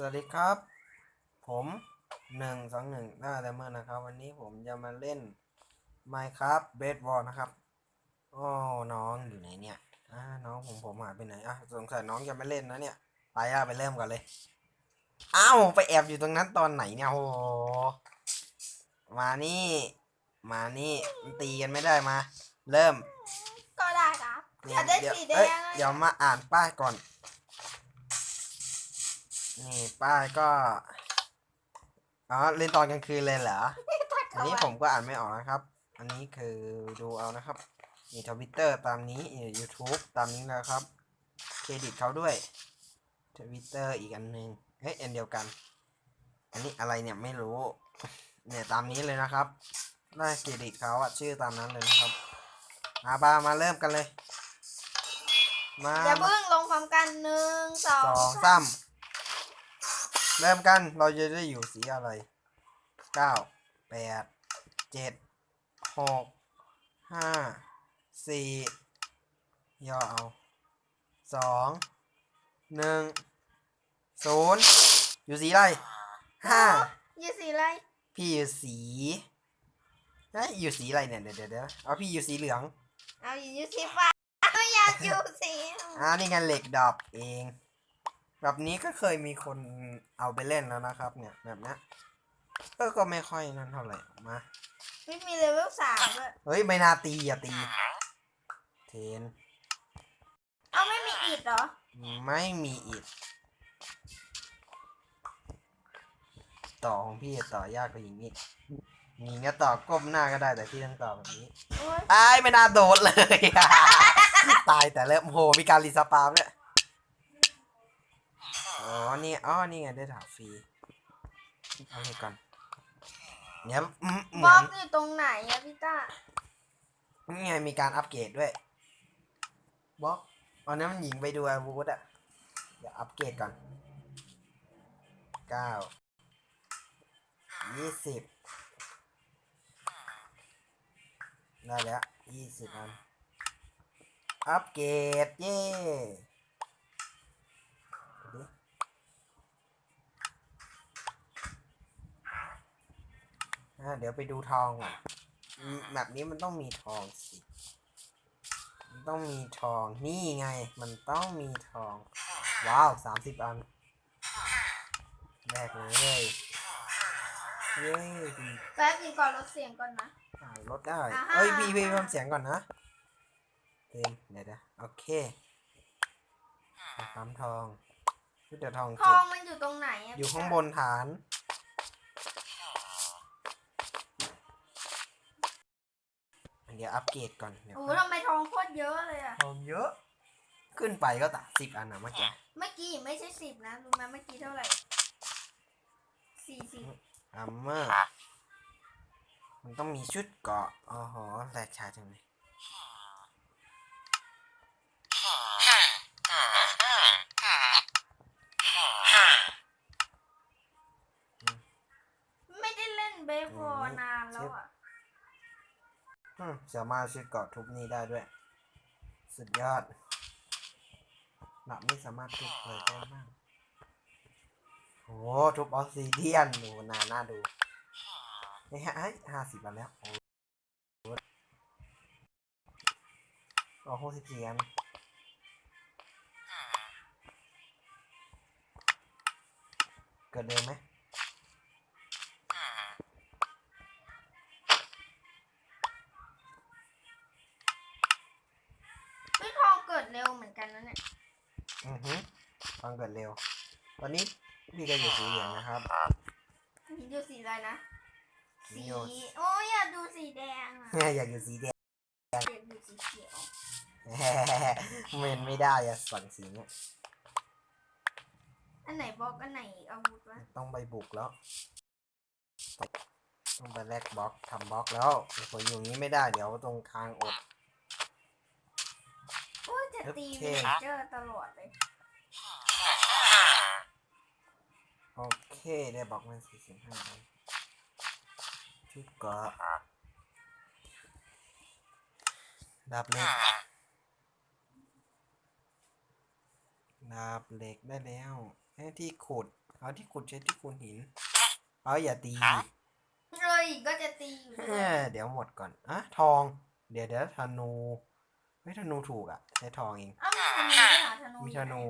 สวัสดีครับ ผมหนึ่งสองหนึ่งหน้าแรมเมอร์นะครับ วันนี้ผมจะมาเล่น Minecraft b e d w a r นะครับโอ้น้องอยู่ไหนเนี่ยอ่าน้องผมผมหายไปไหนอะสงสัยน้องจะไม่เล่นนะเนี่ย ไปอะไปเริ่มกันเลยอ้าวไปแอบอยู่ตรงนั้นตอนไหนเนี่ยโอ้โหมานี่ มานี่มันตีกันไม่ได้มา เริ่มก็ได้ครับเนี่อยากได้เดี๋ยวสีแดเอ้ยงอะเดี๋ยวมาอ่านป้ายก่อน นี่ป้ายก็ อ๋อเล่นตอนกลางคืนเลยเหรอ อันนี้ผมก็อ่านไม่ออกนะครับ อันนี้คือดูเอานะครับ มีทวิตเตอร์ตามนี้ยูทูบตามนี้นะครับ เครดิตเขาด้วยทวิตเตอร์อีกอันหนึ่งเฮ้ยอันเดียวกัน อันนี้อะไรเนี่ยไม่รู้ เนี่ยตามนี้เลยนะครับได้เครดิตเขาอะชื่อตามนั้นเลยนะครับอาบามาเริ่มกันเลย มาอย่าเพิ่งลงพร้อมกันหนึ่งสองสองสาม เริ่มกันเราจะได้อยู่สีอะไรเก้าแปดเจ็ดหกห้าสี่ย่อเอาสองหนึ่งศูนย์อยู่สีอะไรห้ายี่สีอะไร พี่อยู่สีเอ้ยอยู่สีอะไรเนี่ยเดี๋ยวเดี๋ยวเดี๋ยวเอาพี่อยู่สีเหลืองเอาอยู่สีฟ้าไม่อยากอยู่สี อ่านี่ไงเหล็กดอบเอง แบบนี้ก็เคยมีคนเอาไปเล่นแล้วนะครับ เนี่ยแบบเนี้ยเออก็ไม่ค่อยนั่นเท่าไหร่มาไม่มีเลเวลสามด้วยเฮ้ยไม่น่าตีอย่าตี เทนเอาไม่มีอิดเหรอ ไม่มีอิดต่อของพี่ต่อยากกว่าอย่างนี้มีเงี้ยต่อก้มหน้าก็ได้แต่พี่ต้องต่อแบบนี้โอ๊ยไอ้ายไม่น่าโดดเลย ตายแต่เริ่มโอ้โหมีการรีสปาร์มเนี่ย อ๋อ นี่ อ๋อ นี่ไงได้ถาฟรีเอาให้ก่อนเนี่ยอืมเหบมืล็ออนกอยู่ตรงไหนอะพี่ต้านี่ไงมีการอัปเกรดด้วยบล็อกอันนั้นมันหญิงไปดูอาวุธอะเดี๋ยวอัปเกรดก่อนเก้ายี่สิบได้แล้วยี่สิบอัน อัปเกรดเย่ อะเดี๋ยวไปดูทองก่อนอืมแบบนี้มันต้องมีทองสิมันต้องมีทองนี่ไง มันต้องมีทอง ว้าวสามสิบอันแรกเลยเย้ดีแป๊บนึงก่อนลดเสียงก่อนนะ อ่าลดได้อ่าฮะเอ้ยพี่พี่เพิ่มเสียงก่อนนะเต็มเดี๋ยวนะโอเคปั๊มทองชุดเดือทองทเจ็อดงมันอยู่ตรงไหนอะอยู่พี่ข้างต้บนฐาน เดี๋ยวอัปเกรดก่อนเดี๋ยวโอ้โหทำไมทองโคตรเยอะเลยอะทองเยอะ ขึ้นไปก็ตัดสิบอันนะเมื่อกี้เมื่อกี้ไม่ใช่สิบนะรู้ไหมเมื่อกี้เท่าไหร่สี่สิบอัมเมอร์มันต้องมีชุดเกราะอ๋อโหแรกชาจังเลย สามารถชุดเกาะทุบนี่ได้ด้วย สุดยอดหนับไม่สามารถทุบเลยได้มากโอ้ทุบออสซิเดียนดูนาน่าดูนี่ฮะห้าสิบแล้ว โอ้โหโอ้โหสิบสี่อันเกิดเดิมไหม เร็วเหมือนกันนะเนี่ยอือฮึฟังเกิดเร็ว ตอนนี้พี่ก็อยู่สีเหลืองนะครับ มีดูสีอะไรนะ สีมีอยู่โอ้ยอยากดูสีแดงอะอยากอยู่สีแดงอยากดูสีเขียวเมนไม่ได้อะสั่งสีเนี้ยอันไหนบล็อกอันไหนอาวุธวะต้องไปบุกแล้วต้องไปแลกบล็อกทำบล็อกแล้วผมอยู่อย่างนี้ไม่ได้เดี๋ยวตรงคางอดโอ้ยจะ ตีโอเควิลเจอร์ตลอดเลยโอเคได้บล็อกมาสี่สิบห้าอันชุดเกราะดาบเหล็กดาบเหล็กได้แล้วให้ที่ขุด เอาที่ขุดใช้ที่ขุดหิน เอาอย่าตีเลยก็จะตีอยู่เออเดี๋ยวหมดก่อนอะทอง เดี๋ยวเดี๋ยวธนู ไม่ธนูถูกอะใช้ทองเอง เอ้ามีธนูด้วยเหรอธนูมีธนู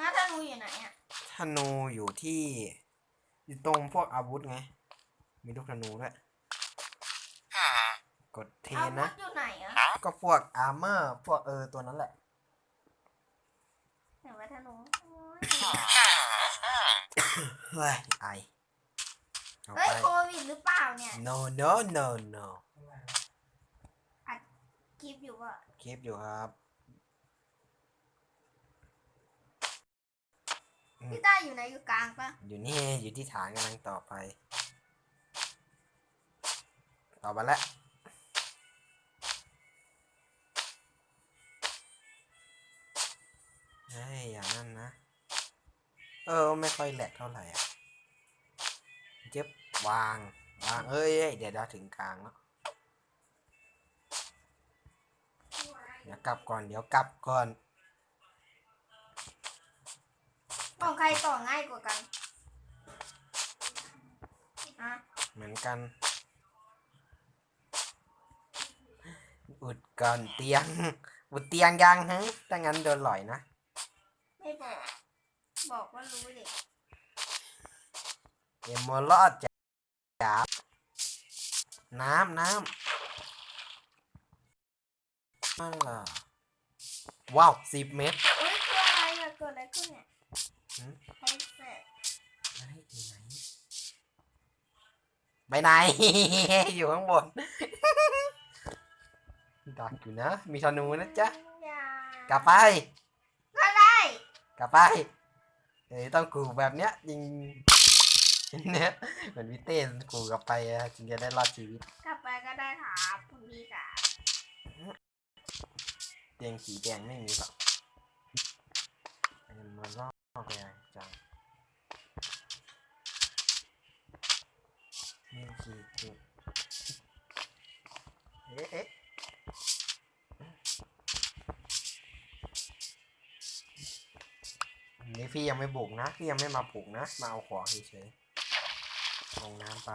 ฮะธนูอยู่ไหนอะธนูอยู่ที่ อยู่ตรงพวกอาวุธไง มีลูกธนูด้วย กดเทเอานวุนะ ธอยู่ไหนอะก็พวกอาร์เมอร์พวกเออตัวนั้นแหละเห็นไหมธนูโอ้ยเฮ้ยไอเอาเฮ้ยไป โควิดหรือเปล่าเนี่ย no no no no คลิปอยู่อะคลิปอยู่ครับอืมพี่ต้าอยู่ไหนอยู่กลางปะอยู่นี่อยู่ที่ฐานกำลังต่อไป ต่อมาแล้วเฮ้ยอย่างนั้นนะ เออ ไม่ค่อยแหลกเท่าไหร่อะเจ็บวาง วาง เอ้ยเอ้ยเดี๋ยวเราถึงกลางแล้ว ดี๋ยวกลับก่อน เดี๋ยวกลับก่อน ของใครต่อง่ายกว่ากันอะเหมือนกัน อุดก่อนเตียง อุดเตียงยังฮะถ้างั้นโดนหลอยนะ ไม่บอก บอกว่ารู้เลยเอมโมลอดจ๋าน้ำน้ำ นั่นล่ะ ว้าวสิบเมตรเฮ้ยคืออะไรอะเกิดอะไรขึ้นเนี่ยหืมเฮ้ยเสร็จเฮ้ยอยู่ไหนไปไหน อยู่ข้างบน ดักอยู่นะ มีธนูนะจ๊ะอย่ากลับไปก็ได้กลับไปเอ้ยต้องกูแบบเนี้ยยิงเนี่ยเหมือนวิเต้นกูกลับไปอะจึงจะได้รอดชีวิต กลับไปก็ได้ครับคุณพี่ค่ะ เตียงสีแดงไม่มีหรอกอันนี้มันรอบแดงจังนี่สีจุดเอ๊ะเอ๊ะนี่พี่ยังไม่บุกนะ พี่ยังไม่มาปลุกนะ มาเอาของเฉยๆลงน้ำไป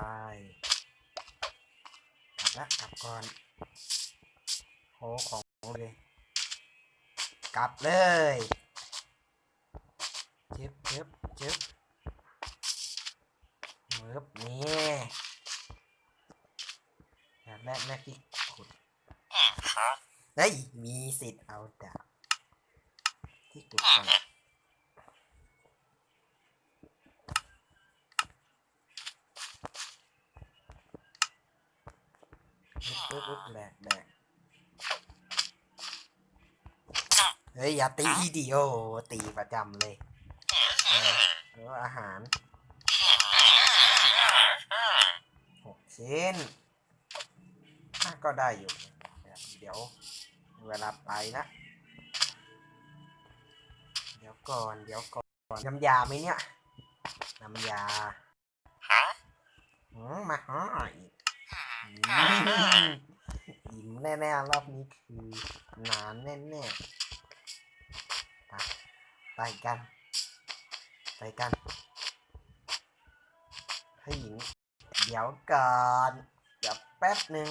กลับละกลับก่อนโอ้ของเลย กลับเลยเจ็บเจ็บเจ็บเมิบนี่แบบแรกแรกที่ขุดเฮ้ยมีสิทธิ์เอาดาบที่ขุดก่อนปึ๊บปึ๊บปึ๊บแหลกแหลก เฮ้ยอย่าตีดิโอตีประจำเลยเออแล้วอาหารหกชิ้นอะก็ได้อยู่ เดี๋ยวเวลาไปนะ เดี๋ยวก่อน เดี๋ยวก่อน น้ำยาไหมเนี่ย น้ำยาอืมมาฮ่าอีกอืมอิ่มแน่ๆรอบนี้คือนานแน่ๆไปไป กันไปกัน ให้หญิง เดี๋ยวก่อนเดี๋ยวแป๊บหนึ่ง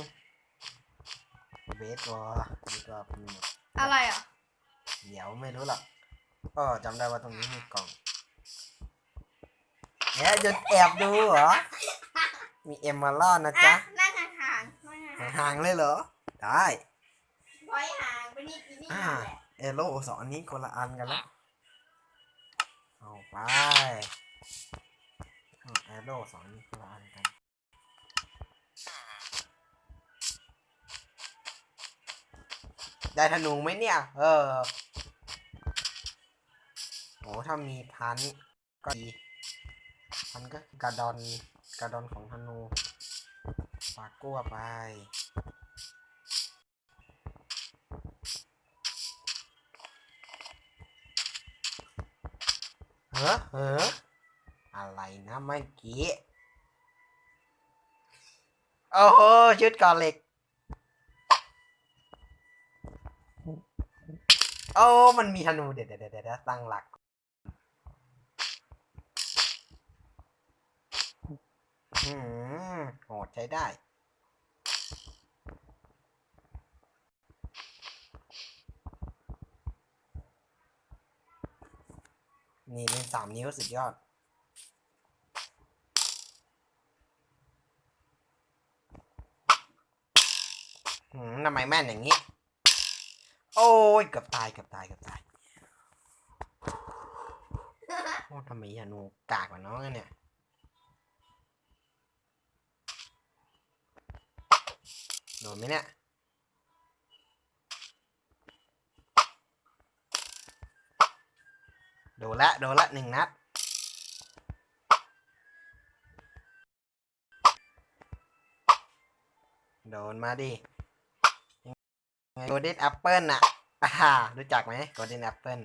เบสวอนี่ก็เป็นหมดอะไรอะ เดี๋ยวไม่รู้หรอกก็จำได้ว่าตรงนี้มีกล่องเนี่ยจะแอบดูเหรอ มีเอมมาลอนนะอะจ๊ะ นั่งห่างๆนั่งห่างห่างๆเลยเหรอ ได้ๆถอยห่างไปนี่กินนี่อ่าแหละเอโลสองอันนี้คนละอันกันแล้วเอา ไปเอาเอโลสองอันนี้คนละอันกันได้ธนูไหมเนี่ย เออโอ้ถ้ามีพันก็ดี พันก็กระดอนกระดอนของธนูปากกั้วไป อเอออะไรนะเมื่อกี้ โอ้โหชุดก่อเล็ก โอ้ มันมีธนูเด็ดยวเดี๋ยวเดี๋ตั้งหลัก โหดใช้ได้ นี่เล่นสามนิ้วสุดยอด หืมทำไมแม่นอย่างนี้ โอ้ยเกือบตายเกือบตายเกือบตาย โอ้ทำไมยานูกากกว่าน้องอะเนี่ยโดนไหมเนี่ย โดนละโดนละหนึ่งนัด โดนมาดิโกลเด้นแอปเปิลน่ะอ่ารู้จักไหมโกลเด้นแอปเปิล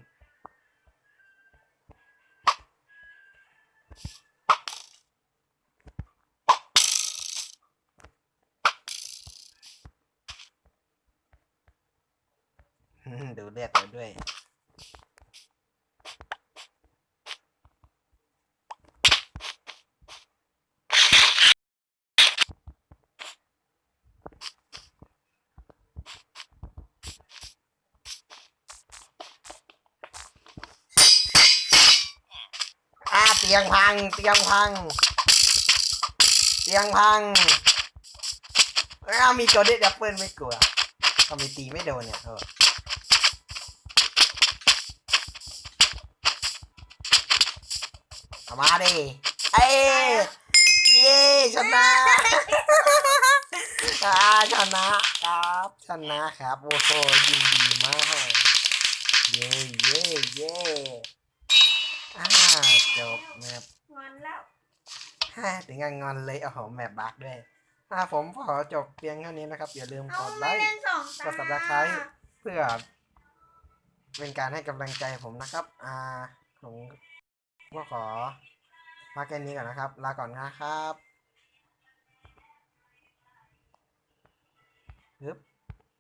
ตียงพัง เตียงพัง เตียงพังอ้ามีโกลเด้นแอปเปิลไม่กลัวทำไมตีไม่โดนเนี่ยเออเอามาดิ เอ้ยเย้ชนะชนะครับชนะครับ โอ้โหยินดีมาก เย้เย้เย้ อ่าจบแมปงอนแล้วฮ่าถึงกับงอนเลยโอ้โหแมปบักด้วยอ่าผมขอจบเพียงเท่านี้นะครับ อย่าลืมเอากดไลไม่ค์เล่นสองตากด subscribe เพื่อ เป็นการให้กำลังใจผมนะครับ อ่าผมก็ขอมาแค่นี้ก่อนนะครับ ลาก่อนนะครับฮึบ